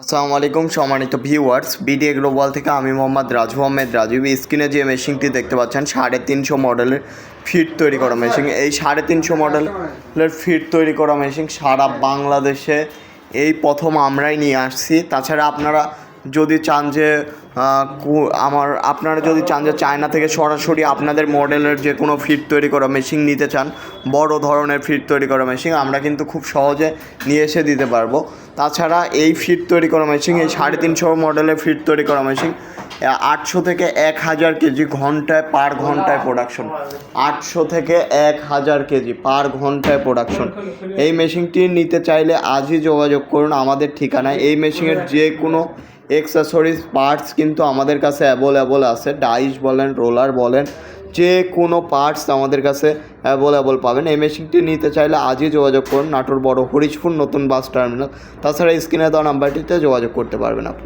আসসালামু আলাইকুম সম্মানিত ভিউয়ার্স বিডিএ গ্লোবাল থেকে আমি মোহাম্মদ রাজু আহমেদ। রাজীব স্ক্রিনে যে মেশিনটি দেখতে পাচ্ছেন, সাড়ে তিনশো মডেলের ফিট তৈরি করা মেশিন এই সাড়ে তিনশো মডেলের ফিট তৈরি করা মেশিন সারা বাংলাদেশে এই প্রথম আমরাই নিয়ে আসছি। তাছাড়া আপনারা যদি চান যে আমার, আপনারা যদি চান যে চায়না থেকে সরাসরি আপনাদের মডেলের যে কোনো ফিট তৈরি করা মেশিন নিতে চান, বড় ধরনের ফিট তৈরি করা মেশিন আমরা কিন্তু খুব সহজে নিয়ে এসে দিতে পারব। তাছাড়া এই ফিট তৈরি করা মেশিন এই সাড়ে তিনশো মডেলের ফিট তৈরি করা মেশিন আটশো থেকে এক হাজার কেজি ঘন্টায় পার ঘন্টায় প্রোডাকশন আটশো থেকে এক হাজার কেজি পার ঘন্টায় প্রোডাকশন এই মেশিনটি নিতে চাইলে আজই যোগাযোগ করুন। আমাদের ঠিকানায় এই মেশিনের যে কোনো এক্সেসরিজ পার্টস কিন্তু আমাদের কাছে অ্যাভেলেবল আছে। ডাইস বলেন রোলার বলেন, যে কোনো পার্টস আমাদের কাছে অ্যাভেলেবল পাবেন। এই মেশিনটি নিতে চাইলে আজই যোগাযোগ করুন। নাটোর বড় হরিশপুর নতুন বাস টার্মিনাল তাছাড়া স্ক্রিনে দেওয়া নাম্বারটিতে যোগাযোগ করতে পারবেন আপনারা।